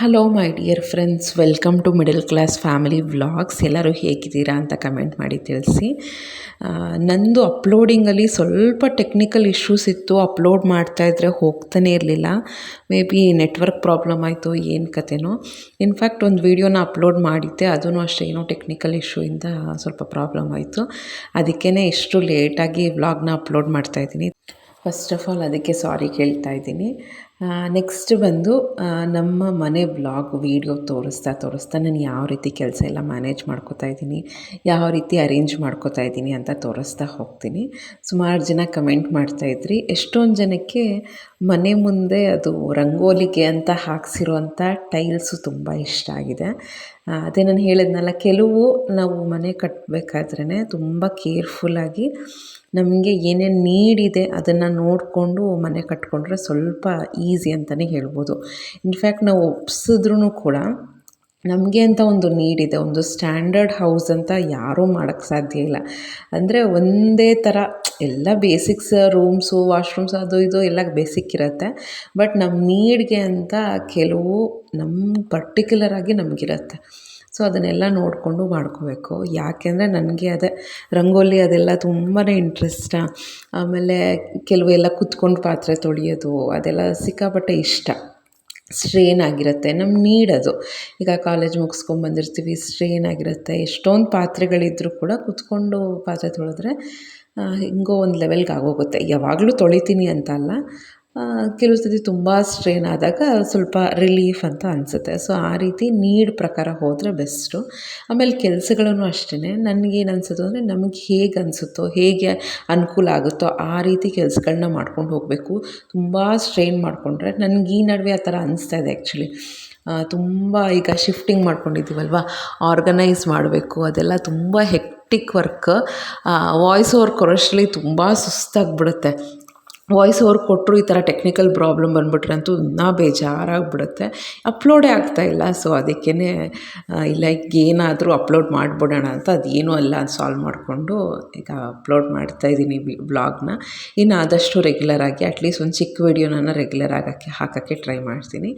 Hello my dear friends welcome to middle class family vlogs ಎಲ್ಲರೂ ಹೇಗಿದ್ದೀರಾ ಅಂತ comment ಮಾಡಿ ತಿಳಿಸಿ. ನಂದು ಅಪ್ಲೋಡಿಂಗಲ್ಲಿ ಸ್ವಲ್ಪ ಟೆಕ್ನಿಕಲ್ ಇಶ್ಯೂಸ್ ಇತ್ತು. ಅಪ್ಲೋಡ್ ಮಾಡ್ತಾಯಿದ್ರೆ ಹೋಗ್ತಾನೆ ಇರಲಿಲ್ಲ. ಮೇ ಬಿ ನೆಟ್ವರ್ಕ್ ಪ್ರಾಬ್ಲಮ್ ಆಯಿತು ಏನು ಕತೆನೋ. ಇನ್ಫ್ಯಾಕ್ಟ್ ಒಂದು ವೀಡಿಯೋನ ಅಪ್ಲೋಡ್ ಮಾಡಿದ್ದೆ. ಅದೂ ಅಷ್ಟೇ ಏನೋ ಟೆಕ್ನಿಕಲ್ ಇಶ್ಯೂಯಿಂದ ಸ್ವಲ್ಪ ಪ್ರಾಬ್ಲಮ್ ಆಯಿತು. ಅದಕ್ಕೇ ಇಷ್ಟು ಲೇಟಾಗಿ ವ್ಲಾಗ್ನ ಅಪ್ಲೋಡ್ ಮಾಡ್ತಾಯಿದ್ದೀನಿ ಫಸ್ಟ್ ಆಫ್ ಆಲ್ ಅದಕ್ಕೆ ಸಾರಿ ಕೇಳ್ತಾ ಇದ್ದೀನಿ. ನೆಕ್ಸ್ಟ್ ಬಂದು ನಮ್ಮ ಮನೆ ಬ್ಲಾಗ್ ವೀಡಿಯೋ ತೋರಿಸ್ತಾ ತೋರಿಸ್ತಾ ನಾನು ಯಾವ ರೀತಿ ಕೆಲಸ ಎಲ್ಲ ಮ್ಯಾನೇಜ್ ಮಾಡ್ಕೋತಾ ಇದ್ದೀನಿ, ಯಾವ ರೀತಿ ಅರೇಂಜ್ ಮಾಡ್ಕೋತಾ ಇದ್ದೀನಿ ಅಂತ ತೋರಿಸ್ತಾ ಹೋಗ್ತೀನಿ. ಸುಮಾರು ಜನ ಕಮೆಂಟ್ ಮಾಡ್ತಾಯಿದ್ರಿ ಎಷ್ಟೊಂದು ಜನಕ್ಕೆ ಮನೆ ಮುಂದೆ ಅದು ರಂಗೋಲಿಗೆ ಅಂತ ಹಾಕ್ಸಿರುವಂಥ ಟೈಲ್ಸು ತುಂಬ ಇಷ್ಟ ಆಗಿದೆ. ಅದೇ ನಾನು ಹೇಳಿದ್ನಲ್ಲ, ಕೆಲವು ನಾವು ಮನೆ ಕಟ್ಟಬೇಕಾದ್ರೇ ತುಂಬ ಕೇರ್ಫುಲ್ಲಾಗಿ ನಮಗೆ ಏನೇನು ನೀಡಿದೆ ಅದನ್ನು ನೋಡಿಕೊಂಡು ಮನೆ ಕಟ್ಕೊಂಡ್ರೆ ಸ್ವಲ್ಪ ಈಸಿ ಅಂತಲೇ ಹೇಳ್ಬೋದು. ಇನ್ಫ್ಯಾಕ್ಟ್ ನಾವು ಒಪ್ಸಿದ್ರೂ ಕೂಡ ನಮಗೆ ಅಂತ ಒಂದು ನೀಡಿದೆ, ಒಂದು ಸ್ಟ್ಯಾಂಡರ್ಡ್ ಹೌಸ್ ಅಂತ ಯಾರೂ ಮಾಡೋಕ್ಕೆ ಸಾಧ್ಯ ಇಲ್ಲ. ಅಂದರೆ ಒಂದೇ ಥರ ಎಲ್ಲ ಬೇಸಿಕ್ಸ್ ರೂಮ್ಸು, ವಾಶ್ರೂಮ್ಸ್ ಅದು ಇದು ಎಲ್ಲ ಬೇಸಿಕ್ ಇರುತ್ತೆ. ಬಟ್ ನಮ್ಮ ನೀಡ್ಗೆ ಅಂತ ಕೆಲವು ನಮ್ಮ ಪರ್ಟಿಕ್ಯುಲರ್ ಆಗಿ ನಮಗಿರುತ್ತೆ. ಸೊ ಅದನ್ನೆಲ್ಲ ನೋಡಿಕೊಂಡು ಮಾಡ್ಕೋಬೇಕು. ಯಾಕೆಂದರೆ ನನಗೆ ಅದೇ, ರಂಗೋಲಿ ಅದೆಲ್ಲ ತುಂಬಾ ಇಂಟ್ರೆಸ್ಟ ಆಮೇಲೆ ಕೆಲವು ಎಲ್ಲ ಕುತ್ಕೊಂಡು ಪಾತ್ರೆ ತೊಳೆಯೋದು, ಅದೆಲ್ಲ ಸಿಕ್ಕಾಪಟ್ಟೆ ಇಷ್ಟ. ಸ್ಟ್ರೇನ್ ಆಗಿರುತ್ತೆ ನಮ್ಮ ನೀಡ್ ಅದು. ಈಗ ಕಾಲೇಜ್ ಮುಗಿಸ್ಕೊಂಬಂದಿರ್ತೀವಿ ಸ್ಟ್ರೇನ್ ಆಗಿರುತ್ತೆ. ಎಷ್ಟೊಂದು ಪಾತ್ರೆಗಳಿದ್ದರೂ ಕೂಡ ಕುತ್ಕೊಂಡು ಪಾತ್ರೆ ತೊಳೆದ್ರೆ ಹಿಂಗೋ ಒಂದು ಲೆವೆಲ್ಗೆ ಆಗೋಗುತ್ತೆ. ಯಾವಾಗಲೂ ತೊಳಿತೀನಿ ಅಂತ ಅಲ್ಲ ಕೆಲವು ಸತಿ ತುಂಬ ಸ್ಟ್ರೈನ್ ಆದಾಗ ಸ್ವಲ್ಪ ರಿಲೀಫ್ ಅಂತ ಅನಿಸುತ್ತೆ. ಸೊ ಆ ರೀತಿ ನೀಡ್ ಪ್ರಕಾರ ಹೋದರೆ ಬೆಸ್ಟು ಆಮೇಲೆ ಕೆಲಸಗಳನ್ನು ಅಷ್ಟೇ ನನಗೇನು ಅನಿಸುತ್ತೋ ಅಂದರೆ ನಮಗೆ ಹೇಗೆ ಅನಿಸುತ್ತೋ, ಹೇಗೆ ಅನುಕೂಲ ಆಗುತ್ತೋ ಆ ರೀತಿ ಕೆಲಸಗಳನ್ನ ಮಾಡ್ಕೊಂಡು ಹೋಗಬೇಕು. ತುಂಬ ಸ್ಟ್ರೈನ್ ಮಾಡಿಕೊಂಡ್ರೆ ನನಗೆ ಈ ನಡುವೆ ಆ ಥರ ಅನಿಸ್ತಾ ಇದೆ ಆ್ಯಕ್ಚುಲಿ ತುಂಬ ಈಗ ಶಿಫ್ಟಿಂಗ್ ಮಾಡ್ಕೊಂಡಿದ್ದೀವಲ್ವ? ಆರ್ಗನೈಸ್ ಮಾಡಬೇಕು. ಅದೆಲ್ಲ ತುಂಬ ಹೆಕ್ಟಿಕ್ ವರ್ಕ್ ವಾಯ್ಸ್ ಓವರ್ ಕೊಡೋಷ್ಟರಲ್ಲಿ ತುಂಬ ಸುಸ್ತಾಗಿಬಿಡುತ್ತೆ. ವಾಯ್ಸ್ ಓವರ್ ಕೊಟ್ಟರು ಈ ಥರ ಟೆಕ್ನಿಕಲ್ ಪ್ರಾಬ್ಲಮ್ ಬಂದುಬಿಟ್ರೆ ಅಂತೂ ಇನ್ನೂ ಬೇಜಾರಾಗ್ಬಿಡುತ್ತೆ. ಅಪ್ಲೋಡೇ ಆಗ್ತಾಯಿಲ್ಲ ಸೊ ಅದಕ್ಕೇ ಇಲ್ಲ ಏನಾದರೂ ಅಪ್ಲೋಡ್ ಮಾಡಿಬಿಡೋಣ ಅಂತ ಅದೇನೂ ಅಲ್ಲ ಸಾಲ್ವ್ ಮಾಡಿಕೊಂಡು ಈಗ ಅಪ್ಲೋಡ್ ಮಾಡ್ತಾ ಮಾಡ್ತಾಯಿದ್ದೀನಿ ಬ್ಲಾಗ್ನ. ಇನ್ನು ಆದಷ್ಟು ರೆಗ್ಯುಲರಾಗಿ ಅಟ್ಲೀಸ್ಟ್ ಒಂದು ಚಿಕ್ಕ ವೀಡಿಯೋನ ರೆಗ್ಯುಲರ್ ಆಗೋಕ್ಕೆ, ಹಾಕೋಕ್ಕೆ ಟ್ರೈ ಮಾಡ್ತೀನಿ.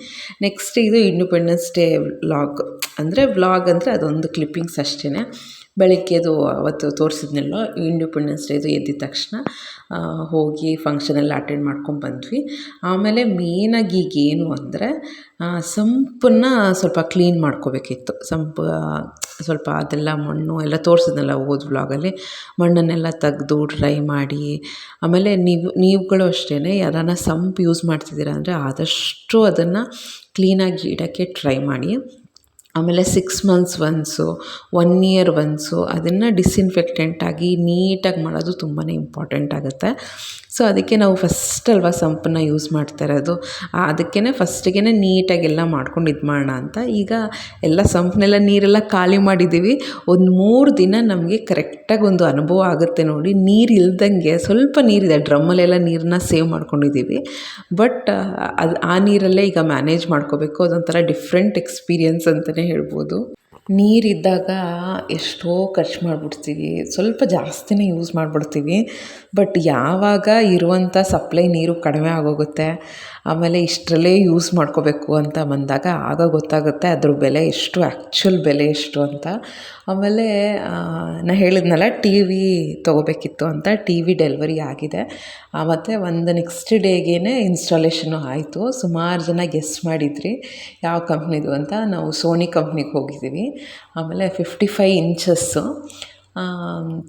ನೆಕ್ಸ್ಟ್ ಇದು ಇಂಡಿಪೆಂಡೆನ್ಸ್ ಡೇ ವ್ಲಾಗ್ ಅಂದರೆ ವ್ಲಾಗ್ ಅಂದರೆ ಅದೊಂದು ಕ್ಲಿಪ್ಪಿಂಗ್ಸ್ ಅಷ್ಟೇ ಬೆಳಗ್ಗೆದು ಅವತ್ತು ತೋರಿಸಿದ್ನಲ್ಲ ಇಂಡಿಪೆಂಡೆನ್ಸ್ ಡೇದು ಎದ್ದಿದ ತಕ್ಷಣ ಹೋಗಿ ಫಂಕ್ಷನೆಲ್ಲ ಅಟೆಂಡ್ ಮಾಡ್ಕೊಂಡು ಬಂದ್ವಿ. ಆಮೇಲೆ ಮೇನಾಗಿ ಈಗೇನು ಅಂದರೆ ಸಂಪನ್ನು ಸ್ವಲ್ಪ ಕ್ಲೀನ್ ಮಾಡ್ಕೋಬೇಕಿತ್ತು. ಸಂಪ, ಸ್ವಲ್ಪ ಅದೆಲ್ಲ ಮಣ್ಣು ಎಲ್ಲ ತೋರಿಸಿದ್ನಲ್ಲ ಓದ್ ವ್ಲಾಗಲ್ಲಿ ಮಣ್ಣನ್ನೆಲ್ಲ ತೆಗೆದು ಡ್ರೈ ಮಾಡಿ, ಆಮೇಲೆ ನೀವು, ನೀವುಗಳು ಅಷ್ಟೇ ಯಾರಾನ ಸಂಪ್ ಯೂಸ್ ಮಾಡ್ತಿದ್ದೀರಾ ಅಂದರೆ ಆದಷ್ಟು ಅದನ್ನು ಕ್ಲೀನಾಗಿ ಇಡೋಕ್ಕೆ ಟ್ರೈ ಮಾಡಿ. ಆಮೇಲೆ six months once one year once ಅದನ್ನು ಡಿಸ್ಇನ್ಫೆಕ್ಟೆಂಟಾಗಿ ನೀಟಾಗಿ ಮಾಡೋದು ತುಂಬಾ ಇಂಪಾರ್ಟೆಂಟ್ ಆಗುತ್ತೆ. ಸೊ ಅದಕ್ಕೆ ನಾವು ಫಸ್ಟ್ ಅಲ್ವಾ ಸಂಪನ್ನ ಯೂಸ್ ಮಾಡ್ತಾ ಇರೋದು. ಅದಕ್ಕೇ ಫಸ್ಟಿಗೆ ನೀಟಾಗೆಲ್ಲ ಮಾಡ್ಕೊಂಡು ಇದು ಮಾಡೋಣ ಅಂತ. ಈಗ ಎಲ್ಲ ಸಂಪನ್ನೆಲ್ಲ ನೀರೆಲ್ಲ ಖಾಲಿ ಮಾಡಿದ್ದೀವಿ ಒಂದು ಮೂರು ದಿನ ನಮಗೆ ಕರೆಕ್ಟಾಗಿ ಒಂದು ಅನುಭವ ಆಗುತ್ತೆ ನೋಡಿ. ನೀರು ಇಲ್ದಂಗೆ ಸ್ವಲ್ಪ ನೀರಿದೆ ಡ್ರಮ್ಮಲ್ಲೆಲ್ಲ ನೀರನ್ನ ಸೇವ್ ಮಾಡ್ಕೊಂಡಿದ್ದೀವಿ ಬಟ್ ಅದು, ಆ ನೀರಲ್ಲೇ ಈಗ ಮ್ಯಾನೇಜ್ ಮಾಡ್ಕೋಬೇಕು. ಅದೊಂಥರ ಡಿಫ್ರೆಂಟ್ ಎಕ್ಸ್ಪೀರಿಯನ್ಸ್ ಅಂತಲೇ ಹೇಳ್ಬೋದು. ನೀರಿದ್ದಾಗ ಎಷ್ಟೋ ಖರ್ಚು ಮಾಡಿಬಿಡ್ತೀವಿ. ಸ್ವಲ್ಪ ಜಾಸ್ತಿನೇ ಯೂಸ್ ಮಾಡಿಬಿಡ್ತೀವಿ. ಬಟ್ ಯಾವಾಗ ಇರುವಂಥ ಸಪ್ಲೈ ನೀರು ಕಡಿಮೆ ಆಗೋಗುತ್ತೆ ಆಮೇಲೆ ಇಷ್ಟರಲ್ಲೇ ಯೂಸ್ ಮಾಡ್ಕೋಬೇಕು ಅಂತ ಬಂದಾಗ ಆಗ ಗೊತ್ತಾಗುತ್ತೆ ಅದ್ರ ಬೆಲೆ ಎಷ್ಟು ಆ್ಯಕ್ಚುಲ್ ಬೆಲೆ ಎಷ್ಟು ಅಂತ. ಆಮೇಲೆ ನಾನು ಹೇಳಿದ್ನಲ್ಲ ಟಿ ವಿ ತೊಗೋಬೇಕಿತ್ತು ಅಂತ ಟಿ ವಿ ಡೆಲಿವರಿ ಆಗಿದೆ. ಮತ್ತು ಒಂದು ನೆಕ್ಸ್ಟ್ ಡೇಗೇ ಇನ್ಸ್ಟಾಲೇಷನು ಆಯಿತು. ಸುಮಾರು ಜನ ಗೆಸ್ ಮಾಡಿದ್ರಿ, ಯಾವ ಕಂಪ್ನಿದು ಅಂತ. ನಾವು ಸೋನಿ ಕಂಪ್ನಿಗೆ ಹೋಗಿದ್ದೀವಿ. ಆಮೇಲೆ ಫಿಫ್ಟಿ ಫೈವ್ ಇಂಚಸ್ಸು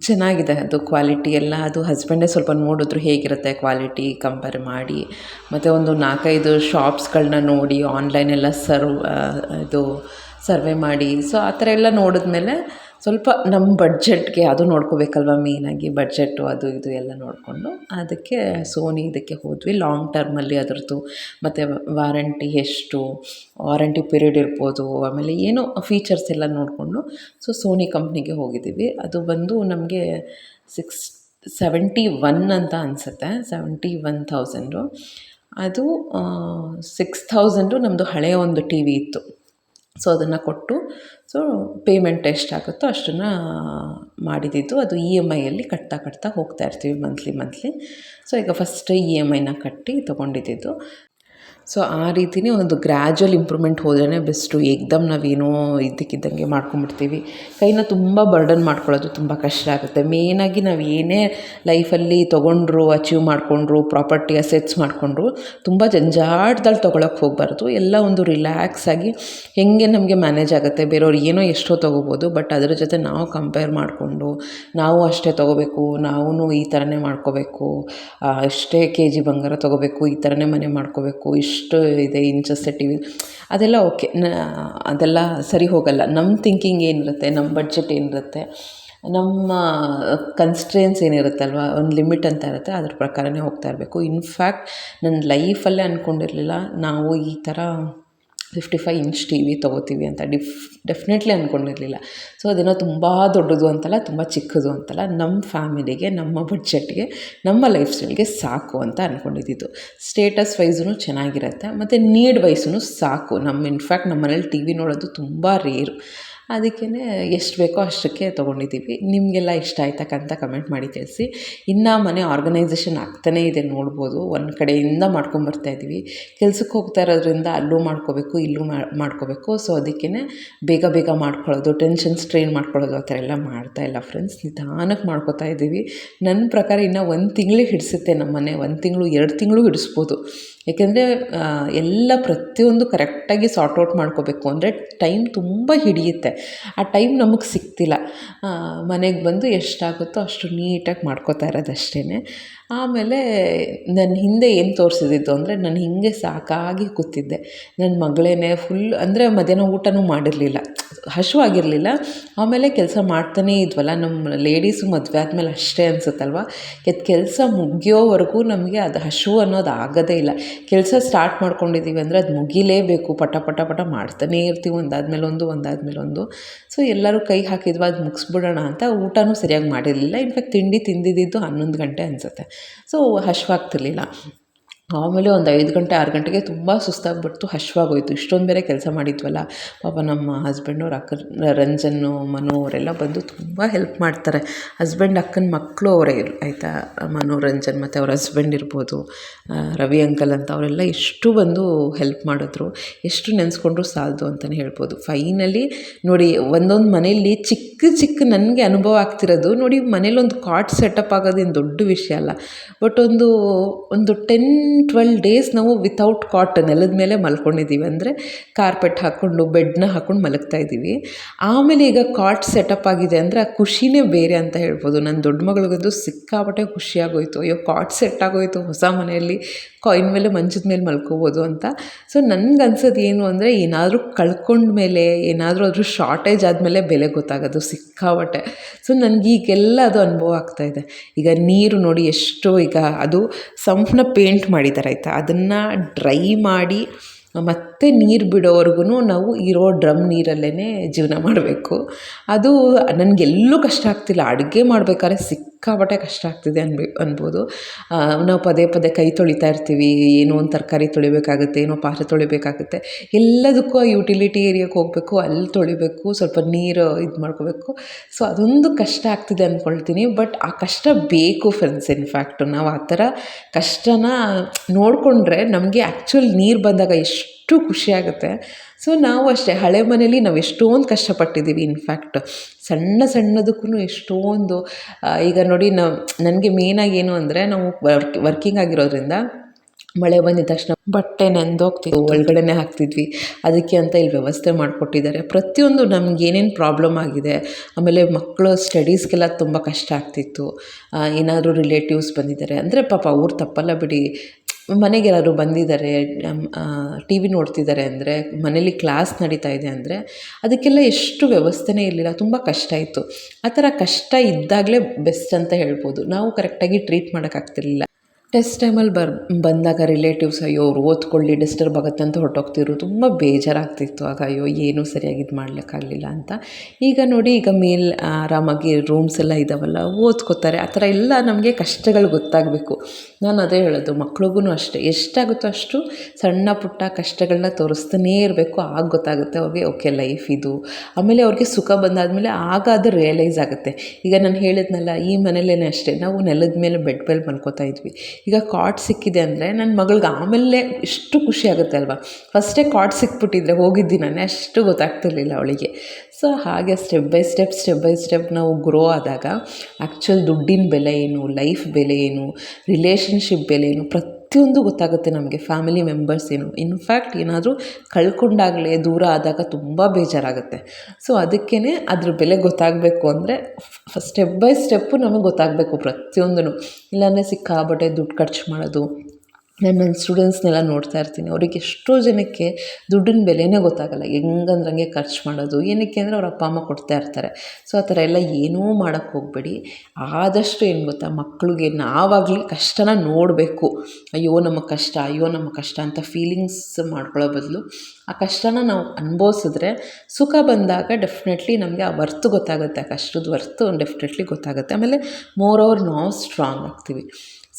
ಚೆನ್ನಾಗಿದೆ ಅದು ಕ್ವಾಲಿಟಿ ಎಲ್ಲ. ಅದು ಹಸ್ಬೆಂಡೇ ಸ್ವಲ್ಪ ನೋಡಿದ್ರು ಹೇಗಿರುತ್ತೆ ಕ್ವಾಲಿಟಿ ಕಂಪೇರ್ ಮಾಡಿ. ಮತ್ತು ಒಂದು ನಾಲ್ಕೈದು ಶಾಪ್ಸ್ಗಳನ್ನ ನೋಡಿ ಆನ್ಲೈನೆಲ್ಲ ಸರ್ವ್ ಇದು ಸರ್ವೆ ಮಾಡಿ. ಸೊ ಆ ಥರ ಎಲ್ಲ ನೋಡಿದ್ಮೇಲೆ ಸ್ವಲ್ಪ ನಮ್ಮ ಬಡ್ಜೆಟ್ಗೆ ಅದು ನೋಡ್ಕೋಬೇಕಲ್ವ ಮೇನಾಗಿ ಬಡ್ಜೆಟ್ಟು ಅದು ಇದು ಎಲ್ಲ ನೋಡಿಕೊಂಡು ಅದಕ್ಕೆ ಸೋನಿ ಇದಕ್ಕೆ ಹೋದ್ವಿ. ಲಾಂಗ್ ಟರ್ಮಲ್ಲಿ ಅದರದ್ದು ಮತ್ತು ವಾರಂಟಿ ಎಷ್ಟು ವಾರಂಟಿ ಪೀರಿಯಡ್ ಇರ್ಬೋದು, ಆಮೇಲೆ ಏನೋ ಫೀಚರ್ಸ್ ಎಲ್ಲ ನೋಡಿಕೊಂಡು ಸೊ ಸೋನಿ ಕಂಪ್ನಿಗೆ ಹೋಗಿದ್ದೀವಿ. ಅದು ಬಂದು ನಮಗೆ ಸಿಕ್ಸ್ ಸೆವೆಂಟಿ ಒನ್ ಅಂತ ಅನಿಸುತ್ತೆ. ಸೆವೆಂಟಿ ಒನ್ ಥೌಸಂಡು ಅದು ಸಿಕ್ಸ್ ಥೌಸಂಡು ನಮ್ಮದು ಹಳೆಯ ಒಂದು ಟಿ ವಿ ಇತ್ತು. ಸೊ ಅದನ್ನು ಕೊಟ್ಟು, ಸೊ ಪೇಮೆಂಟ್ ಎಷ್ಟಾಗುತ್ತೋ ಅಷ್ಟನ್ನು ಮಾಡಿದಿದ್ದು. ಅದು ಇ ಎಂ ಐಯಲ್ಲಿ ಕಟ್ತಾ ಕಟ್ತಾ ಹೋಗ್ತಾ ಇರ್ತೀವಿ ಮಂತ್ಲಿ ಮಂತ್ಲಿ ಸೊ ಈಗ ಫಸ್ಟ್ ಇ ಎಂ ಐನ ಕಟ್ಟಿ ತೊಗೊಂಡಿದ್ದಿದ್ದು ಸೊ ಆ ರೀತಿನೇ ಒಂದು ಗ್ರ್ಯಾಜುವಲ್ ಇಂಪ್ರೂವ್ಮೆಂಟ್ ಹೋದ್ರೇ ಬೆಸ್ಟು ಏಕ್ದಮ್ ನಾವೇನೋ ಇದ್ದಕ್ಕಿದ್ದಂಗೆ ಮಾಡ್ಕೊಂಬಿಡ್ತೀವಿ ಕೈನ ತುಂಬ ಬರ್ಡನ್ ಮಾಡ್ಕೊಳ್ಳೋದು ತುಂಬ ಕಷ್ಟ ಆಗುತ್ತೆ. ಮೇಯ್ನಾಗಿ ನಾವು ಏನೇ ಲೈಫಲ್ಲಿ ತೊಗೊಂಡ್ರು ಅಚೀವ್ ಮಾಡಿಕೊಂಡ್ರು ಪ್ರಾಪರ್ಟಿ ಅಸೆಟ್ಸ್ ಮಾಡಿಕೊಂಡ್ರು, ತುಂಬ ಜಂಜಾಟದಲ್ಲಿ ತೊಗೊಳಕ್ಕೆ ಹೋಗಬಾರ್ದು. ಎಲ್ಲ ಒಂದು ರಿಲ್ಯಾಕ್ಸ್ ಆಗಿ ಹೆಂಗೆ ನಮಗೆ ಮ್ಯಾನೇಜ್ ಆಗುತ್ತೆ. ಬೇರೆಯವ್ರು ಏನೋ ಎಷ್ಟೋ ತೊಗೋಬೋದು ಬಟ್ ಅದರ ಜೊತೆ ನಾವು ಕಂಪೇರ್ ಮಾಡಿಕೊಂಡು, ನಾವು ಅಷ್ಟೇ ತೊಗೋಬೇಕು ನಾವೂ ಈ ಥರನೇ ಮಾಡ್ಕೋಬೇಕು ಅಷ್ಟೇ ಕೆ ಜಿ ಬಂಗಾರ ತೊಗೋಬೇಕು, ಈ ಥರನೇ ಮನೆ ಮಾಡ್ಕೋಬೇಕು, ಇಷ್ಟು ಇದೆ ಇಂಚಸ್ ವಿ ಅದೆಲ್ಲ ಓಕೆ ನ, ಅದೆಲ್ಲ ಸರಿ ಹೋಗಲ್ಲ. ನಮ್ಮ ಥಿಂಕಿಂಗ್ ಏನಿರುತ್ತೆ ನಮ್ಮ ಬಡ್ಜೆಟ್ ಏನಿರುತ್ತೆ, ನಮ್ಮ ಕನ್ಸ್ಟ್ರೇನ್ಸ್ ಏನಿರುತ್ತಲ್ವ, ಒಂದು ಲಿಮಿಟ್ ಅಂತ ಇರುತ್ತೆ, ಅದ್ರ ಪ್ರಕಾರನೇ ಹೋಗ್ತಾ ಇರಬೇಕು. ಇನ್ಫ್ಯಾಕ್ಟ್ ನನ್ನ ಲೈಫಲ್ಲೇ ಅಂದ್ಕೊಂಡಿರಲಿಲ್ಲ ನಾವು ಈ ಥರ fifty five inch T V ತೊಗೋತೀವಿ ಅಂತ ಡಿಫ್, ಡೆಫಿನೆಟ್ಲಿ ಅಂದ್ಕೊಂಡಿರಲಿಲ್ಲ ಸೊ, ಅದೇನೋ ತುಂಬ ದೊಡ್ಡದು ಅಂತಲ್ಲ, ತುಂಬ ಚಿಕ್ಕದು ಅಂತಲ್ಲ ನಮ್ಮ ಫ್ಯಾಮಿಲಿಗೆ, ನಮ್ಮ ಬಡ್ಜೆಟ್ಗೆ ನಮ್ಮ ಲೈಫ್ ಸ್ಟೈಲ್ಗೆ ಸಾಕು ಅಂತ ಅಂದ್ಕೊಂಡಿದ್ದಿದ್ದು ಸ್ಟೇಟಸ್ ವೈಸೂ ಚೆನ್ನಾಗಿರುತ್ತೆ, ಮತ್ತು ನೀಡ್ ವೈಸೂ ಸಾಕು. ನಮ್ಮ ಇನ್ಫ್ಯಾಕ್ಟ್ ನಮ್ಮ ಮನೇಲಿ ಟಿ ವಿ ನೋಡೋದು ತುಂಬ ರೇರು. ಅದಕ್ಕೇ ಎಷ್ಟು ಬೇಕೋ ಅಷ್ಟಕ್ಕೆ ತೊಗೊಂಡಿದ್ದೀವಿ. ನಿಮಗೆಲ್ಲ ಇಷ್ಟ ಆಯ್ತಕ್ಕಂತ ಕಮೆಂಟ್ ಮಾಡಿ ತಿಳಿಸಿ. ಇನ್ನು ಮನೆ ಆರ್ಗನೈಸೇಷನ್ ಆಗ್ತಾನೇ ಇದೆ ನೋಡ್ಬೋದು. ಒಂದು ಕಡೆಯಿಂದ ಮಾಡ್ಕೊಂಬರ್ತಾ ಇದ್ದೀವಿ. ಕೆಲ್ಸಕ್ಕೆ ಹೋಗ್ತಾ ಇರೋದ್ರಿಂದ ಅಲ್ಲೂ ಮಾಡ್ಕೋಬೇಕು, ಇಲ್ಲೂ ಮಾಡ್ಕೋಬೇಕು. ಸೊ ಅದಕ್ಕೇ ಬೇಗ ಬೇಗ ಮಾಡ್ಕೊಳ್ಳೋದು ಟೆನ್ಷನ್ ಸ್ಟ್ರೈನ್ ಮಾಡ್ಕೊಳ್ಳೋದು ಆ ಥರ ಎಲ್ಲ ಮಾಡ್ತಾ ಇಲ್ಲ ಫ್ರೆಂಡ್ಸ್ ನಿಧಾನಕ್ಕೆ ಮಾಡ್ಕೋತಾ ಇದ್ದೀವಿ. ನನ್ನ ಪ್ರಕಾರ ಇನ್ನೂ ಒಂದು ತಿಂಗಳು ಹಿಡಿಸುತ್ತೆ ನಮ್ಮ ಮನೆ ಒಂದು ತಿಂಗಳು, ಎರಡು ತಿಂಗಳು ಹಿಡಿಸ್ಬೋದು. ಏಕೆಂದರೆ ಎಲ್ಲ ಪ್ರತಿಯೊಂದು ಕರೆಕ್ಟಾಗಿ ಸಾರ್ಟ್ ಔಟ್ ಮಾಡ್ಕೋಬೇಕು ಅಂದರೆ ಟೈಮ್ ತುಂಬ ಹಿಡಿಯುತ್ತೆ. ಆ ಟೈಮ್ ನಮಗೆ ಸಿಗ್ತಿಲ್ಲ. ಮನೆಗೆ ಬಂದು ಎಷ್ಟಾಗುತ್ತೋ ಅಷ್ಟು ನೀಟಾಗಿ ಮಾಡ್ಕೋತಾ ಇರೋದು ಅಷ್ಟೇ ಆಮೇಲೆ ನನ್ನ ಹಿಂದೆ ಏನು ತೋರಿಸಿದ್ದು ಅಂದರೆ ನಾನು ಹೀಗೆ ಸಾಕಾಗಿ ಕೂತಿದ್ದೆ. ನನ್ನ ಮಗಳೇನೆ ಫುಲ್ ಅಂದರೆ ಮಧ್ಯಾಹ್ನ ಊಟನೂ ಮಾಡಿರಲಿಲ್ಲ. ಹಶುವಾಗಿರಲಿಲ್ಲ. ಆಮೇಲೆ ಕೆಲಸ ಮಾಡ್ತಾನೇ ಇದ್ವಲ್ಲ ನಮ್ಮ ಲೇಡೀಸು ಮದುವೆ ಆದಮೇಲೆ ಅಷ್ಟೇ ಅನಿಸುತ್ತಲ್ವ? ಕೆತ್ ಕೆಲಸ ಮುಗಿಯೋವರೆಗೂ ನಮಗೆ ಅದು ಹಶು ಅನ್ನೋದು ಆಗೋದೇ ಇಲ್ಲ. ಕೆಲಸ ಸ್ಟಾರ್ಟ್ ಮಾಡ್ಕೊಂಡಿದ್ದೀವಿ ಅಂದರೆ ಅದು ಮುಗಿಲೇಬೇಕು. ಪಟ ಪಟ ಪಟ ಮಾಡ್ತಾನೇ ಇರ್ತೀವಿ, ಒಂದಾದ್ಮೇಲೆ ಒಂದು ಒಂದಾದ್ಮೇಲೆ ಒಂದು. ಸೊ ಎಲ್ಲರೂ ಕೈ ಹಾಕಿದ್ವಿ, ಅದು ಮುಗಿಸ್ಬಿಡೋಣ ಅಂತ ಊಟನೂ ಸರಿಯಾಗಿ ಮಾಡಿರಲಿಲ್ಲ. ಇನ್ಫ್ಯಾಕ್ಟ್ ತಿಂಡಿ ತಿಂದಿದ್ದು ಹನ್ನೊಂದು ಗಂಟೆ ಅನಿಸುತ್ತೆ. ಸೊ ಹಶ್ವಾಗ್ತಿರ್ಲಿಲ್ಲ. ಆಮೇಲೆ ಒಂದು ಐದು ಗಂಟೆ, ಆರು ಗಂಟೆಗೆ ತುಂಬ ಸುಸ್ತಾಗಿಬಿಡ್ತು, ಹಶ್ವಾಗೋಯ್ತು. ಇಷ್ಟೊಂದು ಬೇರೆ ಕೆಲಸ ಮಾಡಿದ್ವಲ್ಲ, ಪಾಪ ನಮ್ಮ ಹಸ್ಬೆಂಡು ಅಕ್ಕ ರಂಜನ್ನು ಮನು ಅವರೆಲ್ಲ ಬಂದು ತುಂಬ ಹೆಲ್ಪ್ ಮಾಡ್ತಾರೆ. ಹಸ್ಬೆಂಡ್ ಅಕ್ಕನ ಮಕ್ಕಳು ಅವರೇ ಆಯಿತಾ? ಮನು, ರಂಜನ್ ಮತ್ತು ಅವ್ರ ಹಸ್ಬೆಂಡ್ ಇರ್ಬೋದು ರವಿ, ಅಂಕಲ್ ಅಂತ ಅವರೆಲ್ಲ ಎಷ್ಟು ಬಂದು ಹೆಲ್ಪ್ ಮಾಡಿದ್ರು, ಎಷ್ಟು ನೆನೆಸ್ಕೊಂಡ್ರು ಸಾಲದು ಅಂತಲೇ ಹೇಳ್ಬೋದು. ಫೈನಲಿ ನೋಡಿ, ಒಂದೊಂದು ಮನೆಯಲ್ಲಿ ಚಿಕ್ಕ ಚಿಕ್ಕ ನನಗೆ ಅನುಭವ ಆಗ್ತಿರೋದು. ನೋಡಿ, ಮನೇಲಿ ಒಂದು ಕಾಟ್ ಸೆಟಪ್ ಆಗೋದೇನು ದೊಡ್ಡ ವಿಷಯ ಅಲ್ಲ. ಬಟ್ ಒಂದು ಒಂದು ಟೆನ್ ಟ್ವೆಲ್ ಡೇಸ್ ನಾವು ವಿತೌಟ್ ಕಾಟ್ ನೆಲದ ಮೇಲೆ ಮಲ್ಕೊಂಡಿದ್ದೀವಿ ಅಂದರೆ ಕಾರ್ಪೆಟ್ ಹಾಕ್ಕೊಂಡು ಬೆಡ್ನ ಹಾಕ್ಕೊಂಡು ಮಲಗ್ತಾ ಇದ್ದೀವಿ. ಆಮೇಲೆ ಈಗ ಕಾಟ್ ಸೆಟಪ್ ಆಗಿದೆ ಅಂದರೆ ಆ ಖುಷಿನೇ ಬೇರೆ ಅಂತ ಹೇಳ್ಬೋದು. ನನ್ನ ದೊಡ್ಡ ಮಗಳಿಗಂತೂ ಸಿಕ್ಕಾಪಟ್ಟೆ ಖುಷಿಯಾಗೋಯ್ತು. ಅಯ್ಯೋ ಕಾಟ್ ಸೆಟ್ ಆಗೋಯ್ತು, ಹೊಸ ಮನೆಯಲ್ಲಿ ಕಾಯಿನ್ ಮೇಲೆ, ಮಂಚದ ಮೇಲೆ ಮಲ್ಕೋಬೋದು ಅಂತ. ಸೊ ನನ್ಗೆ ಅನ್ಸೋದು ಏನು ಅಂದರೆ ಏನಾದರೂ ಕಳ್ಕೊಂಡ್ಮೇಲೆ ಏನಾದರೂ ಅದ್ರ ಶಾರ್ಟೇಜ್ ಆದಮೇಲೆ ಬೆಲೆ ಗೊತ್ತಾಗೋದು, ಸಿಕ್ಕಾಪಟ್ಟೆ. ಸೊ ನನಗೆ ಈಗೆಲ್ಲ ಅದು ಅನುಭವ ಆಗ್ತಾ ಇದೆ. ಈಗ ನೀರು ನೋಡಿ ಎಷ್ಟು ಈಗ ಅದು ಸಂಪ್ನ ಪೇಂಟ್ ಮಾಡಿದ್ದಾರೆ ಆಯಿತಾ? ಅದನ್ನು ಡ್ರೈ ಮಾಡಿ ಮತ್ತೆ ನೀರು ಬಿಡೋವರೆಗೂ ನಾವು ಇರೋ ಡ್ರಮ್ ನೀರಲ್ಲೇ ಜೀವನ ಮಾಡಬೇಕು. ಅದು ನನಗೆಲ್ಲೂ ಕಷ್ಟ ಆಗ್ತಿಲ್ಲ. ಅಡುಗೆ ಮಾಡ್ಬೇಕಾದ್ರೆ ಸಿಕ್ಕಾಪಟ್ಟೆ ಕಷ್ಟ ಆಗ್ತಿದೆ ಅನ್ಬೇ, ಅನ್ಬೋದು. ನಾವು ಪದೇ ಪದೇ ಕೈ ತೊಳಿತಾ ಇರ್ತೀವಿ, ಏನೋ ಒಂದು ತರಕಾರಿ ತೊಳಿಬೇಕಾಗುತ್ತೆ, ಏನೋ ಪಾತ್ರೆ ತೊಳಿಬೇಕಾಗುತ್ತೆ. ಎಲ್ಲದಕ್ಕೂ ಆ ಯುಟಿಲಿಟಿ ಏರಿಯಾಕ್ಕೆ ಹೋಗಬೇಕು, ಅಲ್ಲಿ ತೊಳಿಬೇಕು, ಸ್ವಲ್ಪ ನೀರು ಇದು ಮಾಡ್ಕೋಬೇಕು. ಸೊ ಅದೊಂದು ಕಷ್ಟ ಆಗ್ತಿದೆ ಅಂದ್ಕೊಳ್ತೀನಿ ಬಟ್ ಆ ಕಷ್ಟ ಬೇಕು ಫ್ರೆಂಡ್ಸ್ ಇನ್ಫ್ಯಾಕ್ಟು ನಾವು ಆ ಥರ ಕಷ್ಟನ ನೋಡಿಕೊಂಡ್ರೆ ನಮಗೆ ಆ್ಯಕ್ಚುಲ್ ನೀರು ಬಂದಾಗ ಎಷ್ಟು ಖುಷಿಯಾಗುತ್ತೆ ಸೊ ನಾವು ಅಷ್ಟೇ. ಹಳೆ ಮನೇಲಿ ನಾವು ಎಷ್ಟೊಂದು ಕಷ್ಟಪಟ್ಟಿದ್ದೀವಿ ಇನ್ಫ್ಯಾಕ್ಟ್ ಸಣ್ಣ ಸಣ್ಣದಕ್ಕೂ ಎಷ್ಟೊಂದು ಈಗ ನೋಡಿ ನಾವು ನನಗೆ ಮೇನಾಗಿ ಏನು ಅಂದರೆ ನಾವು ವರ್ಕ್ ವರ್ಕಿಂಗ್ ಆಗಿರೋದ್ರಿಂದ ಮಳೆ ಬಂದಿದ ತಕ್ಷಣ ಬಟ್ಟೆ ನೆಂದೋಗ್ತಿತ್ತು, ಒಳಗಡೆನೆ ಹಾಕ್ತಿದ್ವಿ. ಅದಕ್ಕೆ ಅಂತ ಇಲ್ಲಿ ವ್ಯವಸ್ಥೆ ಮಾಡಿಕೊಟ್ಟಿದ್ದಾರೆ. ಪ್ರತಿಯೊಂದು ನಮ್ಗೆ ಏನೇನು ಪ್ರಾಬ್ಲಮ್ ಆಗಿದೆ, ಆಮೇಲೆ ಮಕ್ಕಳು ಸ್ಟಡೀಸ್ಗೆಲ್ಲ ತುಂಬ ಕಷ್ಟ ಆಗ್ತಿತ್ತು. ಏನಾದರೂ ರಿಲೇಟಿವ್ಸ್ ಬಂದಿದ್ದಾರೆ. ಅಂದರೆ ಪಾಪ ಅವ್ರು ತಪ್ಪಲ್ಲ ಬಿಡಿ. ಮನೆಗೆ ಯಾರಾದ್ರು ಬಂದಿದ್ದಾರೆ ಟಿ ವಿ ನೋಡ್ತಿದ್ದಾರೆ ಅಂದರೆ ಮನೇಲಿ ಕ್ಲಾಸ್ ನಡೀತಾ ಇದೆ ಅಂದರೆ, ಅದಕ್ಕೆಲ್ಲ ಎಷ್ಟು ವ್ಯವಸ್ಥೆನೇ ಇರಲಿಲ್ಲ, ತುಂಬ ಕಷ್ಟ ಇತ್ತು. ಆ ಥರ ಕಷ್ಟ ಇದ್ದಾಗಲೇ ಬೆಸ್ಟ್ ಅಂತ ಹೇಳ್ಬೋದು. ನಾವು ಕರೆಕ್ಟಾಗಿ ಟ್ರೀಟ್ ಮಾಡೋಕ್ಕಾಗ್ತಿರ್ಲಿಲ್ಲ. ಟೆಸ್ಟ್ ಟೈಮಲ್ಲಿ ಬರ್, ಬಂದಾಗ ರಿಲೇಟಿವ್ಸ್ ಅಯ್ಯೋ ಅವ್ರು ಓದ್ಕೊಳ್ಳಿ ಡಿಸ್ಟರ್ಬ್ ಆಗುತ್ತೆ ಅಂತ ಹೊರಟೋಗ್ತಿದ್ರು. ತುಂಬ ಬೇಜಾರಾಗ್ತಿತ್ತು. ಆಗ ಅಯ್ಯೋ ಏನೂ ಸರಿಯಾಗಿ ಇದು ಮಾಡಲಿಕ್ಕಾಗಲಿಲ್ಲ ಅಂತ. ಈಗ ನೋಡಿ, ಈಗ ಮೇಲ್ ಆರಾಮಾಗಿ ರೂಮ್ಸ್ ಎಲ್ಲ ಇದ್ದಾವಲ್ಲ ಓದ್ಕೋತಾರೆ. ಆ ಥರ ಎಲ್ಲ ನಮಗೆ ಕಷ್ಟಗಳು ಗೊತ್ತಾಗಬೇಕು. ನಾನು ಅದೇ ಹೇಳೋದು ಮಕ್ಳಿಗೂ ಅಷ್ಟೇ. ಎಷ್ಟಾಗುತ್ತೋ ಅಷ್ಟು ಸಣ್ಣ ಪುಟ್ಟ ಕಷ್ಟಗಳನ್ನ ತೋರಿಸ್ತಾನೇ ಇರಬೇಕು. ಆಗ ಗೊತ್ತಾಗುತ್ತೆ ಅವ್ರಿಗೆ, ಓಕೆ ಲೈಫ್ ಇದು. ಆಮೇಲೆ ಅವ್ರಿಗೆ ಸುಖ ಬಂದಾದಮೇಲೆ ಆಗ ಅದು ರಿಯಲೈಸ್ ಆಗುತ್ತೆ. ಈಗ ನಾನು ಹೇಳಿದ್ನಲ್ಲ, ಈ ಮನೇಲೇ ಅಷ್ಟೇ. ನಾವು ನೆಲದ ಮೇಲೆ ಬೆಡ್ ಮೇಲೆ ಮಲ್ಕೋತಾ ಇದ್ವಿ. ಈಗ ಕಾಟ್ ಸಿಕ್ಕಿದೆ ಅಂದರೆ ನನ್ನ ಮಗಳಿಗೆ ಆಮೇಲೆ ಎಷ್ಟು ಖುಷಿ ಆಗುತ್ತೆ ಅಲ್ವಾ? ಫಸ್ಟೇ ಕಾಟ್ ಸಿಕ್ಬಿಟ್ಟಿದ್ರೆ ಹೋಗಿದ್ದಿ ನಾನೇ, ಅಷ್ಟು ಗೊತ್ತಾಗ್ತಿರ್ಲಿಲ್ಲ ಅವಳಿಗೆ. ಸೊ ಹಾಗೆ step by step step by step ನಾವು ಗ್ರೋ ಆದಾಗ ಆ್ಯಕ್ಚುಲ್ ದುಡ್ಡಿನ ಬೆಲೆ ಏನು ಲೈಫ್ ಬೆಲೆ ಏನು ರಿಲೇಷನ್ಶಿಪ್ ಬೆಲೆ ಏನು ಪ್ರತಿಯೊಂದು ಗೊತ್ತಾಗುತ್ತೆ ನಮಗೆ. ಫ್ಯಾಮಿಲಿ ಮೆಂಬರ್ಸ್ ಏನು. ಇನ್ಫ್ಯಾಕ್ಟ್ ಏನಾದರೂ ಕಳ್ಕೊಂಡಾಗಲೇ ದೂರ ಆದಾಗ ತುಂಬ ಬೇಜಾರಾಗುತ್ತೆ. ಸೊ ಅದಕ್ಕೇ ಅದ್ರ ಬೆಲೆ ಗೊತ್ತಾಗಬೇಕು ಅಂದರೆ ಸ್ಟೆಪ್ ಬೈ ಸ್ಟೆಪ್ಪು ನಮಗೆ ಗೊತ್ತಾಗಬೇಕು ಪ್ರತಿಯೊಂದೂ ಇಲ್ಲಾಂದರೆ ಸಿಕ್ಕಾಬಟ್ಟೆ ದುಡ್ಡು ಖರ್ಚು ಮಾಡೋದು ನಾನು ನನ್ನ ಸ್ಟೂಡೆಂಟ್ಸ್ನೆಲ್ಲ ನೋಡ್ತಾ ಇರ್ತೀನಿ. ಅವ್ರಿಗೆ ಎಷ್ಟೋ ಜನಕ್ಕೆ ದುಡ್ಡಿನ ಬೆಲೆನೇ ಗೊತ್ತಾಗಲ್ಲ. ಹೆಂಗಂದ್ರಂಗೆ ಹಂಗೆ ಖರ್ಚು ಮಾಡೋದು, ಏನಕ್ಕೆ ಅಂದರೆ ಅವ್ರ ಅಪ್ಪ, ಅಮ್ಮ ಕೊಡ್ತಾ ಇರ್ತಾರೆ. ಸೊ ಆ ಥರ ಎಲ್ಲ ಏನೂ ಮಾಡೋಕ್ಕೆ ಹೋಗಬೇಡಿ. ಆದಷ್ಟು ಏನು ಗೊತ್ತಾ ಮಕ್ಕಳಿಗೆ ನಾವಾಗಲಿ ಕಷ್ಟನ ನೋಡಬೇಕು. ಅಯ್ಯೋ, ನಮ್ಮ ಕಷ್ಟ, ಅಯ್ಯೋ, ನಮ್ಮ ಕಷ್ಟ ಅಂತ ಫೀಲಿಂಗ್ಸ್ ಮಾಡ್ಕೊಳ್ಳೋ ಬದಲು ಆ ಕಷ್ಟನ ನಾವು ಅನುಭವಿಸಿದ್ರೆ ಸುಖ ಬಂದಾಗ ಡೆಫಿನೆಟ್ಲಿ ನಮಗೆ ಆ ವರ್ತು ಗೊತ್ತಾಗುತ್ತೆ. ಆ ಕಷ್ಟದ ವರ್ತು ಡೆಫಿನೆಟ್ಲಿ ಗೊತ್ತಾಗುತ್ತೆ. ಆಮೇಲೆ ಮೋರ್ ಓವರ್ ನಾವು ಸ್ಟ್ರಾಂಗ್ ಆಗ್ತೀವಿ.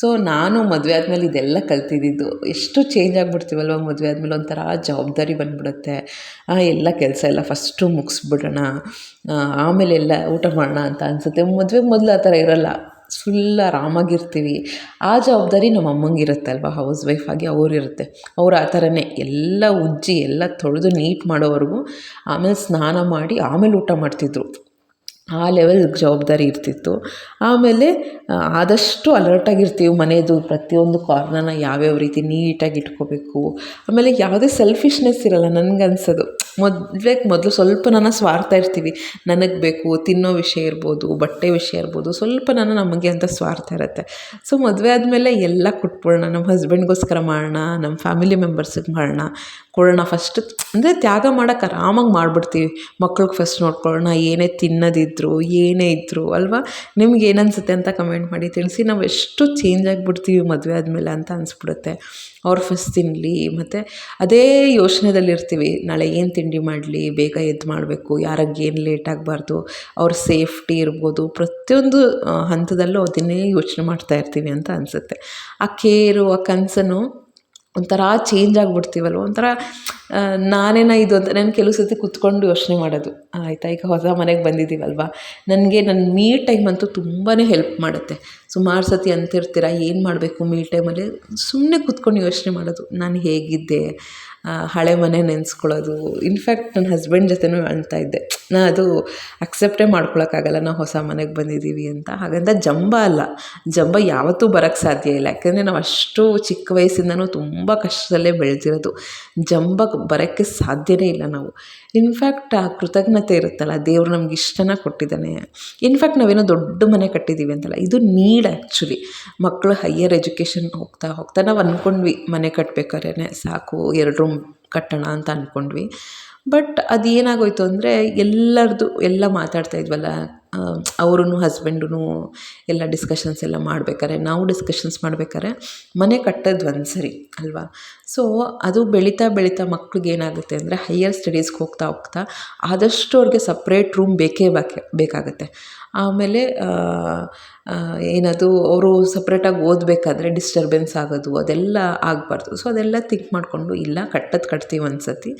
ಸೊ ನಾನು ಮದುವೆ ಆದಮೇಲೆ ಇದೆಲ್ಲ ಕಲ್ತಿದ್ದಿದ್ದು ಎಷ್ಟು ಚೇಂಜ್ ಆಗಿಬಿಡ್ತೀವಲ್ವ ಮದುವೆ ಆದಮೇಲೆ ಒಂಥರ ಜವಾಬ್ದಾರಿ ಬಂದುಬಿಡುತ್ತೆ. ಎಲ್ಲ ಕೆಲಸ ಎಲ್ಲ ಫಸ್ಟು ಮುಗಿಸ್ಬಿಡೋಣ. ಆಮೇಲೆ ಎಲ್ಲ ಊಟ ಮಾಡೋಣ ಅಂತ ಅನಿಸುತ್ತೆ. ಮದುವೆಗೆ ಮೊದಲು ಆ ಥರ ಇರೋಲ್ಲ. ಫುಲ್ ಆರಾಮಾಗಿರ್ತೀವಿ. ಆ ಜವಾಬ್ದಾರಿ ನಮ್ಮ ಅಲ್ವಾ ಹೌಸ್ ವೈಫ್ ಆಗಿ ಅವ್ರಿರುತ್ತೆ ಅವ್ರು ಆ ಥರನೇ ಎಲ್ಲ ಉಜ್ಜಿ ಎಲ್ಲ ತೊಳೆದು ನೀಟ್ ಮಾಡೋವರೆಗೂ ಆಮೇಲೆ ಸ್ನಾನ ಮಾಡಿ ಆಮೇಲೆ ಊಟ ಮಾಡ್ತಿದ್ರು. ಆ ಲೆವೆಲ್ ಜವಾಬ್ದಾರಿ ಇರ್ತಿತ್ತು. ಆಮೇಲೆ ಆದಷ್ಟು ಅಲರ್ಟಾಗಿರ್ತೀವಿ ಮನೆಯದು ಪ್ರತಿಯೊಂದು ಕಾರ್ನರ್ನ ಯಾವ್ಯಾವ ರೀತಿ ನೀಟಾಗಿ ಇಟ್ಕೋಬೇಕು. ಆಮೇಲೆ ಯಾವುದೇ ಸೆಲ್ಫಿಶ್ನೆಸ್ ಇರೋಲ್ಲ ನನಗನ್ಸೋದು. ಮದ್ವೆಗೆ ಮೊದಲು ಸ್ವಲ್ಪ ನನ್ನ ಸ್ವಾರ್ಥ ಇರ್ತೀವಿ. ನನಗೆ ಬೇಕು, ತಿನ್ನೋ ವಿಷಯ ಇರ್ಬೋದು, ಬಟ್ಟೆ ವಿಷಯ ಇರ್ಬೋದು, ಸ್ವಲ್ಪ ನನ್ನ ನಮಗೆ ಅಂತ ಸ್ವಾರ್ಥ ಇರುತ್ತೆ. ಸೊ ಮದುವೆ ಆದಮೇಲೆ ಎಲ್ಲ ಕೊಟ್ಬಿಡೋಣ. ನಮ್ಮ ಹಸ್ಬೆಂಡ್ಗೋಸ್ಕರ ಮಾಡೋಣ, ನಮ್ಮ ಫ್ಯಾಮಿಲಿ ಮೆಂಬರ್ಸಿಗೆ ಮಾಡೋಣ. ಕೊಡೋಣ ಫಸ್ಟ್ ಅಂದರೆ ತ್ಯಾಗ ಮಾಡೋಕೆ ಆರಾಮಾಗಿ ಮಾಡಿಬಿಡ್ತೀವಿ. ಮಕ್ಳಿಗೆ ಫಸ್ಟ್ ನೋಡ್ಕೊಳ್ಳೋಣ. ಏನೇ ತಿನ್ನೋದಿದ್ರು, ಏನೇ ಇದ್ರು, ಅಲ್ವಾ? ನಿಮ್ಗೆ ಏನನ್ಸುತ್ತೆ ಅಂತ ಕಮೆಂಟ್ ಮಾಡಿ ತಿಳಿಸಿ. ನಾವು ಎಷ್ಟು ಚೇಂಜ್ ಆಗಿಬಿಡ್ತೀವಿ ಮದುವೆ ಆದಮೇಲೆ ಅಂತ ಅನಿಸ್ಬಿಡುತ್ತೆ. ಅವ್ರು ಫಸ್ಟ್ ತಿನ್ನಲಿ ಮತ್ತು ಅದೇ ಯೋಚನೆದಲ್ಲಿರ್ತೀವಿ. ನಾಳೆ ಏನು ತಿಂಡಿ ಮಾಡಲಿ, ಬೇಗ ಎದ್ದು ಮಾಡಬೇಕು ಯಾರಿಗೆ ಏನು ಲೇಟ್ ಆಗಬಾರ್ದು, ಅವ್ರ ಸೇಫ್ಟಿ ಇರ್ಬೋದು, ಪ್ರತಿಯೊಂದು ಹಂತದಲ್ಲೂ ಅದನ್ನೇ ಯೋಚನೆ ಮಾಡ್ತಾ ಇರ್ತೀವಿ ಅಂತ ಅನಿಸುತ್ತೆ. ಆ ಕೇರು ಆ ಕನಸನ್ನು ಒಂಥರ ಚೇಂಜ್ ಆಗಿಬಿಡ್ತೀವಲ್ವ? ಒಂಥರ ನಾನೇನ ಇದು ಅಂತ ನಾನು ಕೆಲವು ಸರ್ತಿ ಕುತ್ಕೊಂಡು ಯೋಚನೆ ಮಾಡೋದು. ಆಯಿತಾ, ಈಗ ಹೊಸ ಮನೆಗೆ ಬಂದಿದ್ದೀವಲ್ವ? ನನಗೆ ನನ್ನ ಮೀ ಟೈಮ್ ಅಂತೂ ತುಂಬಾ ಹೆಲ್ಪ್ ಮಾಡುತ್ತೆ. ಸುಮಾರು ಸತಿ ಅಂತಿರ್ತೀರ, ಏನು ಮಾಡಬೇಕು ಮೀ ಟೈಮಲ್ಲಿ ಸುಮ್ಮನೆ ಕುತ್ಕೊಂಡು ಯೋಚನೆ ಮಾಡೋದು. ನಾನು ಹೇಗಿದ್ದೆ? ಹಳೆ ಮನೆ ನೆನೆಸ್ಕೊಳ್ಳೋದು. ಇನ್ಫ್ಯಾಕ್ಟ್ ನನ್ನ ಹಸ್ಬೆಂಡ್ ಜೊತೆನೂ ಅಳ್ತಾ ಇದ್ದೆ. ನಾ ಅದು ಅಕ್ಸೆಪ್ಟೇ ಮಾಡ್ಕೊಳಕ್ಕಾಗಲ್ಲ. ನಾವು ಹೊಸ ಮನೆಗೆ ಬಂದಿದ್ದೀವಿ ಅಂತ. ಹಾಗಂತ ಜಂಬ ಅಲ್ಲ. ಜಂಬ ಯಾವತ್ತೂ ಬರೋಕ್ಕೆ ಸಾಧ್ಯ ಇಲ್ಲ. ಯಾಕೆಂದರೆ ನಾವು ಅಷ್ಟು ಚಿಕ್ಕ ವಯಸ್ಸಿಂದನೂ ತುಂಬ ಕಷ್ಟದಲ್ಲೇ ಬೆಳೆದಿರೋದು. ಜಂಬ ಬರೋಕ್ಕೆ ಸಾಧ್ಯವೇ ಇಲ್ಲ ನಾವು. ಇನ್ಫ್ಯಾಕ್ಟ್ ಆ ಕೃತಜ್ಞತೆ ಇರುತ್ತಲ್ಲ. ದೇವ್ರು ನಮ್ಗೆ ಇಷ್ಟನ ಕೊಟ್ಟಿದ್ದಾನೆ. ಇನ್ಫ್ಯಾಕ್ಟ್ ನಾವೇನೋ ದೊಡ್ಡ ಮನೆ ಕಟ್ಟಿದ್ದೀವಿ ಅಂತಲ್ಲ. ಇದು ನೀಡ್ ಆ್ಯಕ್ಚುಲಿ ಮಕ್ಕಳು ಹೈಯರ್ ಎಜುಕೇಷನ್ ಹೋಗ್ತಾ ಹೋಗ್ತಾ ನಾವು ಅಂದ್ಕೊಂಡ್ವಿ ಮನೆ ಕಟ್ಬೇಕಾದ್ರೆ ಸಾಕು, ಎರಡು ಕಟ್ಟೋಣ ಅಂತ ಅಂದ್ಕೊಂಡ್ವಿ ಬಟ್ ಅದು ಏನಾಗೋಯ್ತು ಅಂದರೆ ಎಲ್ಲರದು ಎಲ್ಲ ಮಾತಾಡ್ತಾ ಇದ್ವಲ್ಲ ಅವರೂ ಹಸ್ಬೆಂಡೂ ಎಲ್ಲ ಡಿಸ್ಕಷನ್ಸ್ ಎಲ್ಲ ಮಾಡ್ಬೇಕಾರೆ, ನಾವು ಡಿಸ್ಕಷನ್ಸ್ ಮಾಡ್ಬೇಕಾರೆ ಮನೆ ಕಟ್ಟೋದು ಒಂದು ಸರಿ ಅಲ್ವಾ? ಸೊ ಅದು ಬೆಳೀತಾ ಬೆಳೀತಾ ಮಕ್ಳಿಗೆ ಏನಾಗುತ್ತೆ ಅಂದರೆ ಹೈಯರ್ ಸ್ಟಡೀಸ್ಗೆ ಹೋಗ್ತಾ ಹೋಗ್ತಾ ಆದಷ್ಟು ಅವ್ರಿಗೆ ಸಪ್ರೇಟ್ ರೂಮ್ ಬೇಕೇ ಬೇಕೆ, ಬೇಕಾಗುತ್ತೆ. ಆಮೇಲೆ ಏನದು, ಅವರು ಸಪ್ರೇಟಾಗಿ ಓದಬೇಕಾದ್ರೆ ಡಿಸ್ಟರ್ಬೆನ್ಸ್ ಆಗೋದು, ಅದೆಲ್ಲ ಆಗಬಾರ್ದು. ಸೊ ಅದೆಲ್ಲ ಥಿಂಕ್ ಮಾಡಿಕೊಂಡು, ಇಲ್ಲ, ಕಟ್ಟೋದು ಕಟ್ತೀವಿ ಒಂದು ಸತಿ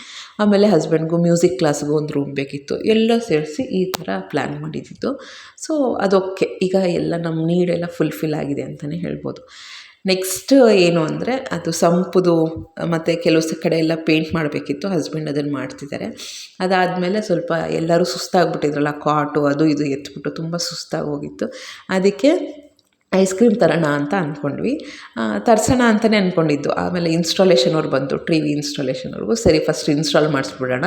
ಆಮೇಲೆ ಹಸ್ಬೆಂಡ್ಗೂ ಮ್ಯೂಸಿಕ್ ಕ್ಲಾಸ್ಗೂ ಒಂದು ರೂಮ್ ಬೇಕಿತ್ತು. ಎಲ್ಲ ಸೇರಿಸಿ ಈ ಥರ ಪ್ಲ್ಯಾನ್ ಮಾಡಿದ್ದಿದ್ದು ಸೊ ಅದೊಕ್ಕೆ ಈಗ ಎಲ್ಲ ನಮ್ಮ ನೀಡೆಲ್ಲ ಫುಲ್ಫಿಲ್ ಆಗಿದೆ ಅಂತಲೇ ಹೇಳ್ಬೋದು. ನೆಕ್ಸ್ಟ್ ಏನು ಅಂದರೆ, ಅದು ಸಂಪುದು, ಮತ್ತು ಕೆಲವು ಕಡೆ ಎಲ್ಲ ಪೇಂಟ್ ಮಾಡಬೇಕಿತ್ತು ಹಸ್ಬೆಂಡ್ ಅದನ್ನು ಮಾಡ್ತಿದ್ದಾರೆ ಅದಾದಮೇಲೆ ಸ್ವಲ್ಪ ಎಲ್ಲರೂ ಸುಸ್ತಾಗ್ಬಿಟ್ಟಿದ್ರಲ್ಲ ಕಾಟು ಅದು ಇದು ಎತ್ಬಿಟ್ಟು ತುಂಬ ಸುಸ್ತಾಗಿ ಹೋಗಿತ್ತು. ಅದಕ್ಕೆ ಐಸ್ ಕ್ರೀಮ್ ತರೋಣ ಅಂತ ಅಂದ್ಕೊಂಡ್ವಿ ತರ್ಸೋಣ ಅಂತಲೇ ಅಂದ್ಕೊಂಡಿದ್ದು ಆಮೇಲೆ ಇನ್ಸ್ಟಾಲೇಷನ್ ಬಂದು ಟಿ ವಿ ಇನ್ಸ್ಟಾಲೇಷನ್ವರೆಗೂ ಸರಿ ಫಸ್ಟ್ ಇನ್ಸ್ಟಾಲ್ ಮಾಡಿಸ್ಬಿಡೋಣ.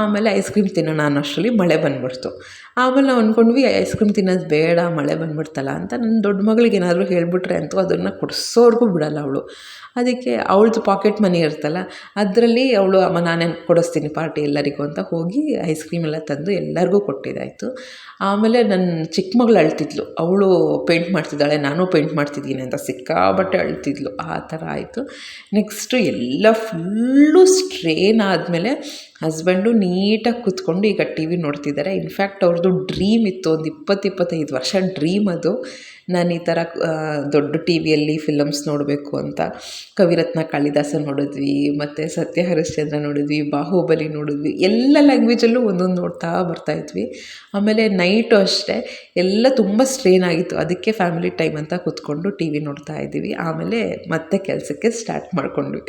ಆಮೇಲೆ ಐಸ್ ಕ್ರೀಮ್ ತಿನ್ನೋಣ ಅನ್ನೋಷ್ಟರಲ್ಲಿ ಮಳೆ ಬಂದ್ಬಿಡ್ತು. ಆಮೇಲೆ ನಾವು ಅಂದ್ಕೊಂಡ್ವಿ ಐಸ್ ಕ್ರೀಮ್ ತಿನ್ನೋದು ಬೇಡ, ಮಳೆ ಬಂದ್ಬಿಡ್ತಲ್ಲ ಅಂತ ನನ್ನ ದೊಡ್ಡ ಮಗಳಿಗೆ ಏನಾದರೂ ಹೇಳಿಬಿಟ್ರೆ ಅಂತೂ ಅದನ್ನು ಕೊಡಿಸೋರ್ಗೂ ಬಿಡೋಲ್ಲ ಅವಳು. ಅದಕ್ಕೆ ಅವಳದು ಪಾಕೆಟ್ ಮನಿ ಇರ್ತಲ್ಲ ಅದರಲ್ಲಿ ಅವಳು, ಅಮ್ಮ, ನಾನೇ ಕೊಡಿಸ್ತೀನಿ ಪಾರ್ಟಿ ಎಲ್ಲರಿಗೂ ಅಂತ ಹೋಗಿ ಐಸ್ ಕ್ರೀಮ್ ಎಲ್ಲ ತಂದು ಎಲ್ಲರಿಗೂ ಕೊಟ್ಟಿದ್ದಾಯಿತು ಆಮೇಲೆ ನನ್ನ ಚಿಕ್ಕ ಮಗಳು ಅಳ್ತಿದ್ಲು. ಅವಳು ಪೇಂಟ್ ಮಾಡ್ತಿದ್ದಾಳೆ, ನಾನು ಪೇಂಟ್ ಮಾಡ್ತಿದ್ದೀನಿ ಅಂತ ಸಿಕ್ಕಾಬಟ್ಟೆ ಅಳ್ತಿದ್ಲು. ಆ ಥರ ಆಯಿತು. ನೆಕ್ಸ್ಟು ಎಲ್ಲ ಫುಲ್ಲು ಸ್ಟ್ರೇನ್ ಆದಮೇಲೆ ಹಸ್ಬೆಂಡು ನೀಟಾಗಿ ಕೂತ್ಕೊಂಡು ಈಗ ಟಿ ವಿ ನೋಡ್ತಿದ್ದಾರೆ. ಇನ್ಫ್ಯಾಕ್ಟ್ ಅವ್ರದ್ದು ಡ್ರೀಮ್ ಇತ್ತು. ಒಂದು ಇಪ್ಪತ್ತು, ಇಪ್ಪತ್ತೈದು ವರ್ಷ ಡ್ರೀಮ್ ಅದು. ನಾನು ಈ ಥರ ದೊಡ್ಡ ಟಿ ವಿಯಲ್ಲಿ ಫಿಲಮ್ಸ್ ನೋಡಬೇಕು ಅಂತ ಕವಿರತ್ನ ಕಾಳಿದಾಸ ನೋಡಿದ್ವಿ, ಮತ್ತು ಸತ್ಯ ಹರಿಶ್ಚಂದ್ರ ನೋಡಿದ್ವಿ, ಬಾಹುಬಲಿ ನೋಡಿದ್ವಿ, ಎಲ್ಲ ಲ್ಯಾಂಗ್ವೇಜಲ್ಲೂ ಒಂದೊಂದು ನೋಡ್ತಾ ಬರ್ತಾ ಇದ್ವಿ. ಆಮೇಲೆ ನೈಟು ಅಷ್ಟೇ, ಎಲ್ಲ ತುಂಬ ಸ್ಟ್ರೇನ್ ಆಗಿತ್ತು. ಅದಕ್ಕೆ ಫ್ಯಾಮಿಲಿ ಟೈಮ್ ಅಂತ ಕೂತ್ಕೊಂಡು ಟಿ ವಿ ನೋಡ್ತಾ ಇದ್ದೀವಿ. ಆಮೇಲೆ ಮತ್ತೆ ಕೆಲಸಕ್ಕೆ ಸ್ಟಾರ್ಟ್ ಮಾಡ್ಕೊಂಡ್ವಿ.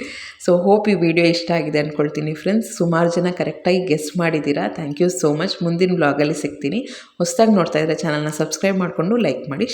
ಸೊ ಹೋಪ್ ಈ ವಿಡಿಯೋ ಇಷ್ಟ ಆಗಿದೆ ಅಂದ್ಕೊಳ್ತೀನಿ ಫ್ರೆಂಡ್ಸ್ ಸುಮಾರು ಜನ ಕರೆಕ್ಟಾಗಿ ಗೆಸ್ ಮಾಡಿದ್ದೀರಾ? ಥ್ಯಾಂಕ್ ಯು ಸೋ ಮಚ್ ಮುಂದಿನ ಬ್ಲಾಗಲ್ಲಿ ಸಿಗ್ತೀನಿ. ಹೊಸದಾಗಿ ನೋಡ್ತಾ ಇದ್ದರೆ ಚಾನಲ್ನ ಸಬ್ಸ್ಕ್ರೈಬ್ ಮಾಡಿಕೊಂಡು ಲೈಕ್ ಮಾಡಿ